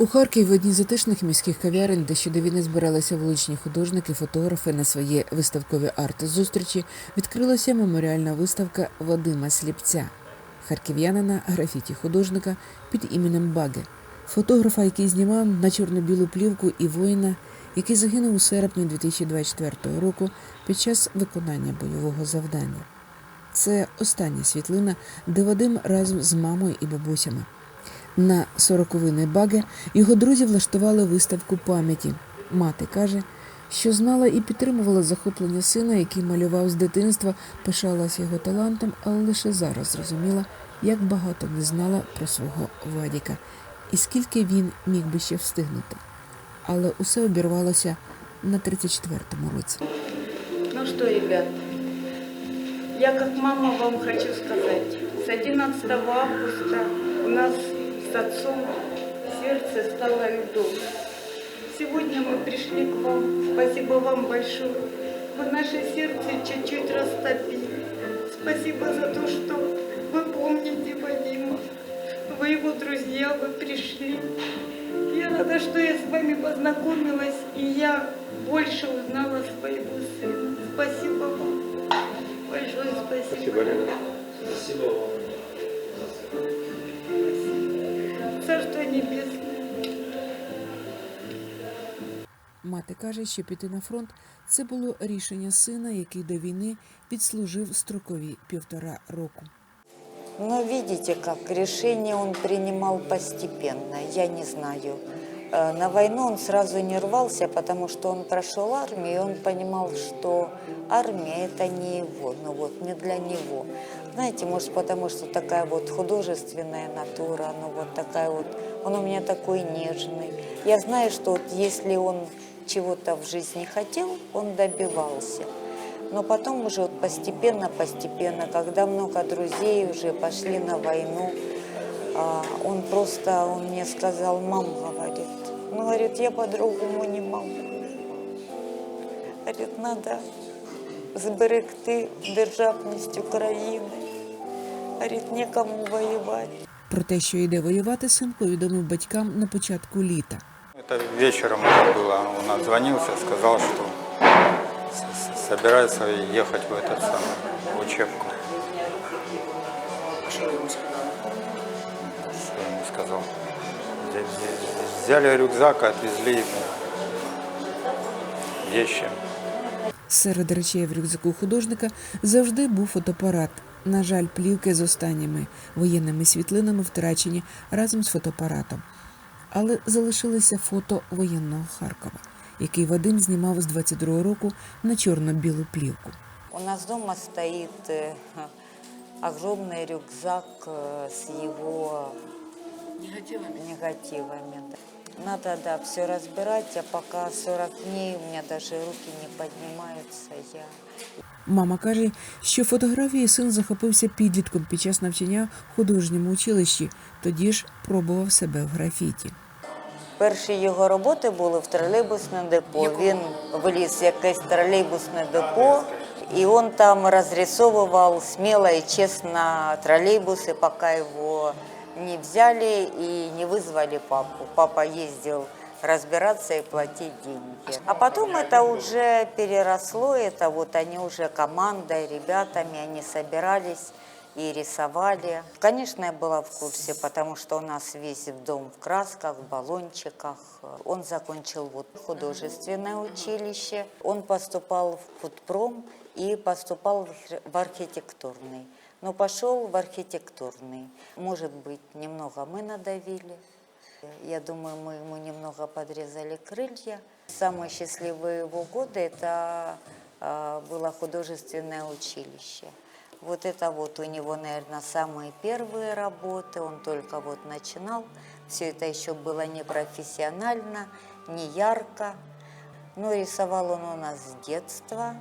У Харкові в одній з затишних міських кав'ярень, де ще до війни збиралися вуличні художники, фотографи на свої виставкові арт-зустрічі, відкрилася меморіальна виставка Вадима Сліпця, харків'янина графіті художника під іменем Баге, фотографа, який знімав на чорно-білу плівку і воїна, який загинув у серпні 2024 року під час виконання бойового завдання. Це остання світлина, де Вадим разом з мамою і бабусями. На сороковини Баге його друзі влаштували виставку пам'яті. Мати каже, що знала і підтримувала захоплення сина, який малював з дитинства, пишалася його талантом, але лише зараз зрозуміла, як багато не знала про свого Вадіка і скільки він міг би ще встигнути. Але усе обірвалося на 34-му році. Ну что, ребят, я как мама вам хочу сказать. С 11 августа у нас с отцом сердце стало льдом. Сегодня мы пришли к вам. Спасибо вам большое. Вы наше сердце чуть-чуть растопили. Спасибо за то, что вы помните Вадима. Вы его друзья, вы пришли. Я рада, что я с вами познакомилась, и я больше узнала своего сына. Спасибо вам. Большое спасибо. Спасибо, Лена. Спасибо вам. Мати каже, що піти на фронт це було рішення сина, який до війни відслужив строкові півтора року. Но видите, как решение он принимал постепенно, я не знаю. Э, На войну он сразу не рвался, потому что он прошел армию, и он понимал, что армия это не его, ну вот, не для него. Знаете, может, потому что такая вот художественная натура, ну вот такая вот, он у меня такой нежный. Я знаю, что вот если он чего-то в жизни хотел, он добивался. Но потом уже вот постепенно, постепенно, когда много друзей уже пошли на войну, а, он просто, он мне сказал, мам, говорит, ну, говорит, я по-другому не могу. Говорит, надо зберегти державність України. Говорит, некому воевать. Про те, що йде воювати, син повідомив батькам на початку літа. Это вечером это было. Он отзвонился, сказал, что с- с- собирается ехать в этот самый в учебку. А что вы ему сказали? Что ему сказал? Взя- взя- Взяли рюкзак, отвезли вещи. Серед речей в рюкзаку художника завжди був фотоапарат. На жаль, плівки з останніми воєнними світлинами втрачені разом з фотоапаратом. Але залишилися фото воєнного Харкова, який Вадим знімав з 22-го року на чорно-білу плівку. У нас дома стоит э, огромный рюкзак э, с его Негативами. негативами. да. Надо, да, все разбирать, а пока 40 дней у меня даже руки не поднимаются. Я... Мама каже, що фотографії син захопився підлітком під час навчання в художньому училищі, тоді ж пробував себе в графіті. Перші його роботи були в тролейбусному депо. Він вліз в якесь тролейбусне депо, і він там розрисовував сміло і чесно тролейбуси, поки його не взяли и не вызвали папу. Папа ездил разбираться и платить деньги. А потом это уже переросло, это вот они уже командой, ребятами, они собирались и рисовали. Конечно, я была в курсе, потому что у нас весь дом в красках, в баллончиках. Он закончил вот художественное училище. Он поступал в худпром и поступал в архитектурный. Но пошел в архитектурный. Может быть, немного мы надавили. Я думаю, мы ему немного подрезали крылья. Самые счастливые его годы это а, было художественное училище. Вот это вот у него, наверное, самые первые работы. Он только вот начинал. Все это еще было не профессионально, не ярко. Но рисовал он у нас с детства,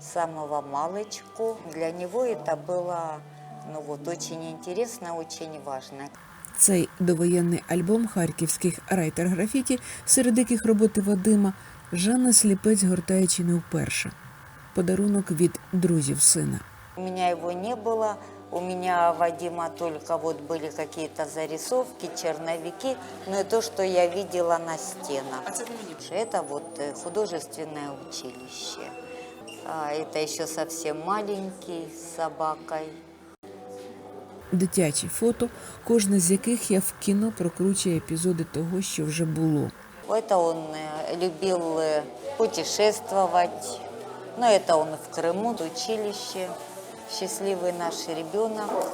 самого малочку. Для него это было ну вот, очень интересно, очень важно. Цей довоєнний альбом харківських райтер-графіті, серед яких роботи Вадима, Жанна Сліпець гортає чи не вперше. Подарунок від друзів сина. У меня его не было, У меня Вадима только вот были какие-то зарисовки, черновики, но и то, что я видела на стенах. Это вот э, художественное училище. А, Это еще совсем маленький с собакой. Дитячі фото, кожне з яких я в кіно прокручує епізоди того, що вже було. Это он э, любил э, путешествовать. Но это он в Крыму, в училище. Счастливый наш ребенок.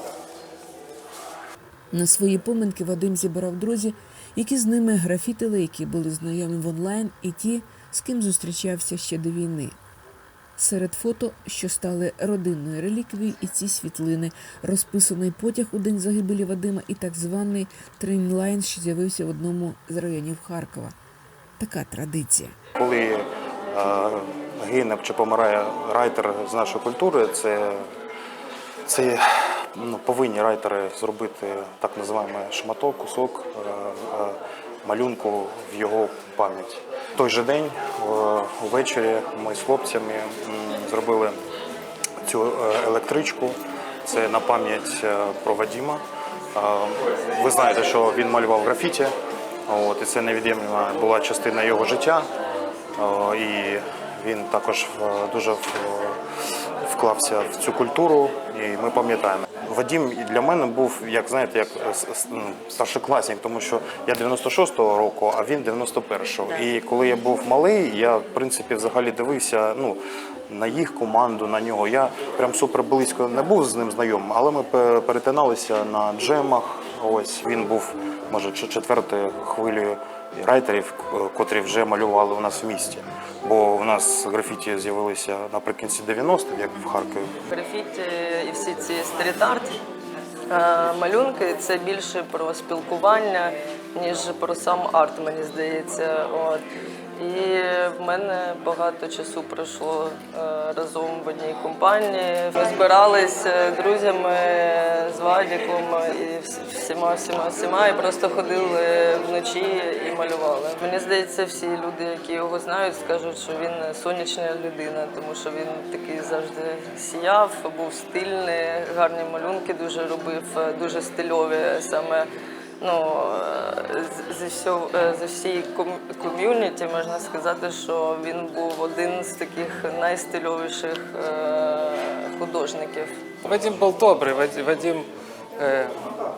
На свої поминки Вадим зібрав друзів, які з ними графітили, які були знайомі в онлайн, і ті, з ким зустрічався ще до війни. Серед фото, що стали родинною реліквією, і ці світлини, розписаний потяг у день загибелі Вадима і так званий трейнлайн, що з'явився в одному з районів Харкова. Така традиція. Коли е, гине чи помирає райтер з нашої культури, це, це ну, повинні райтери зробити так називаємо шматок, кусок е, е, малюнку в його пам'ять. В той же день увечері ми з хлопцями зробили цю е, електричку. Це на пам'ять е, про Вадіма. Е, Ви знаєте, що він малював графіті, от, і це невід'ємна була частина його життя. І він також дуже вклався в цю культуру, і ми пам'ятаємо. Вадім для мене був, як знаєте, як е, старшокласник, тому що я 96-го року, а він 91-го. І коли я був малий, я в принципі взагалі дивився ну, на їх команду, на нього. Я прям супер близько не був з ним знайомим, але ми перетиналися на джемах. Ось він був, може, четвертою хвилею райтерів, котрі вже малювали у нас в місті. Бо в нас графіті з'явилися наприкінці 90-х, як в Харкові. Графіті і всі ці стріт-арт е, малюнки це більше про спілкування, ніж про сам арт, мені здається. От. І в мене багато часу пройшло е, разом в одній компанії. Ми збиралися друзями з Вадіком і всіма, всіма, всіма, і просто ходили вночі і малювали. Мені здається, всі люди, які його знають, скажуть, що він сонячна людина, тому що він такий завжди сіяв, був стильний, гарні малюнки дуже робив, дуже стильові саме Ну, е, з- зі всього зі всієї ком- ком'юніті можна сказати, що він був один з таких найстильовіших е, художників. Вадим был добрый, Вад- Вадим э,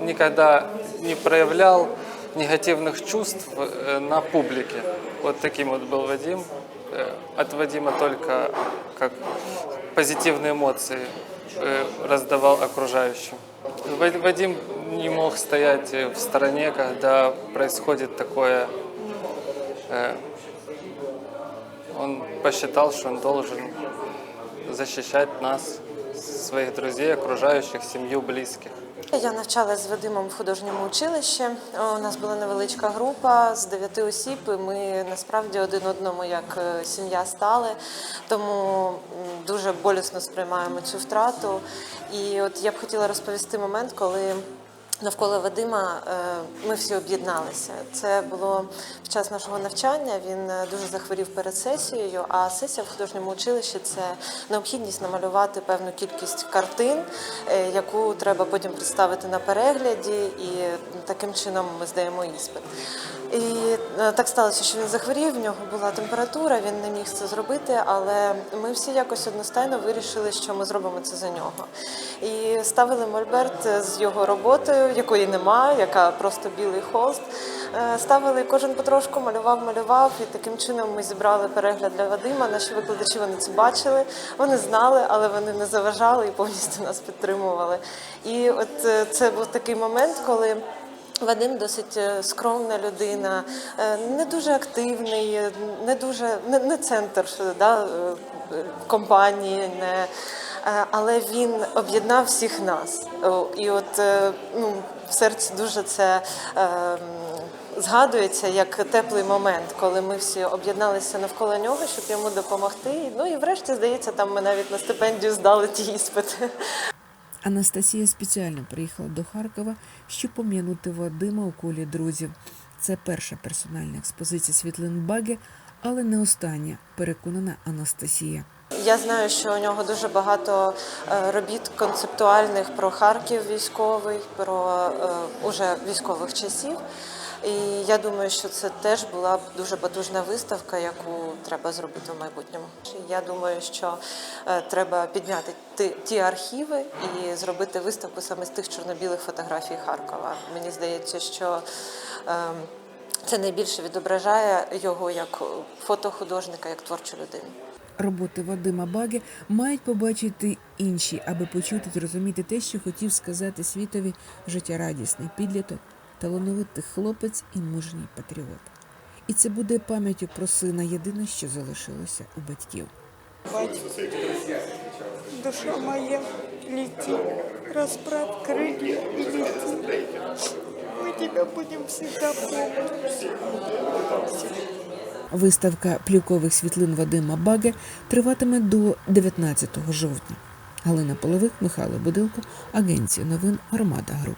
никогда не проявлял негативных чувств э, на публике. Вот таким вот был Вадим. Э, от Вадима только как позитивные эмоции э, раздавал окружающим. Ва- Вадим не мог стоять в стороне, когда происходит такое. э, Он посчитал, что он должен защищать нас, своих друзей, окружающих, семью, близких. Я навчалася з Вадимом в художньому училищі. У нас була невеличка група з дев'яти осіб. і Ми насправді один одному як е, сім'я стали, тому дуже болісно сприймаємо цю втрату. І от я б хотіла розповісти момент, коли. Навколо Вадима е, ми всі об'єдналися. Це було під час нашого навчання. Він е, дуже захворів перед сесією. А сесія в художньому училищі це необхідність намалювати певну кількість картин, е, яку треба потім представити на перегляді, і таким чином ми здаємо іспит. І е, так сталося, що він захворів, в нього була температура, він не міг це зробити, але ми всі якось одностайно вирішили, що ми зробимо це за нього. І ставили мольберт з його роботою, якої немає, яка просто білий холст. Е, Ставили кожен потрошку, малював, малював, і таким чином ми зібрали перегляд для Вадима. Наші викладачі вони це бачили, вони знали, але вони не заважали і повністю нас підтримували. І от е, це був такий момент, коли. Вадим досить е, скромна людина, е, не дуже активний, е, не дуже не, центр да, компанії, не, але він об'єднав всіх нас. І от ну, в серці дуже це згадується як теплий момент, коли ми всі об'єдналися навколо нього, щоб йому допомогти. Ну і врешті, здається, там ми навіть на стипендію здали ті іспити. Анастасія спеціально приїхала до Харкова, щоб пом'янути Вадима у колі друзів. Це перша персональна експозиція світлин Баги, але не остання, переконана Анастасія. Я знаю, що у нього дуже багато е, робіт концептуальних про Харків військовий, про е, уже військових часів. І я думаю, що це теж була б дуже потужна виставка, яку треба зробити в майбутньому. Я думаю, що е, треба підняти ті, архіви і зробити виставку саме з тих чорно-білих фотографій Харкова. Мені здається, що е, це найбільше відображає його як фотохудожника, як творчу людину. Роботи Вадима Баги мають побачити інші, аби почути зрозуміти те, що хотів сказати світові життєрадісний підліток, талановитий хлопець і мужній патріот. І це буде пам'яттю про сина єдине, що залишилося у батьків. Душа моя, лети, расправь крылья и лети. Мы тебя будем всегда помнить. Виставка плівкових світлин Вадима Баги триватиме до 19 жовтня. Галина Половик, Михайло Будилко, Агенція новин Громада Груп.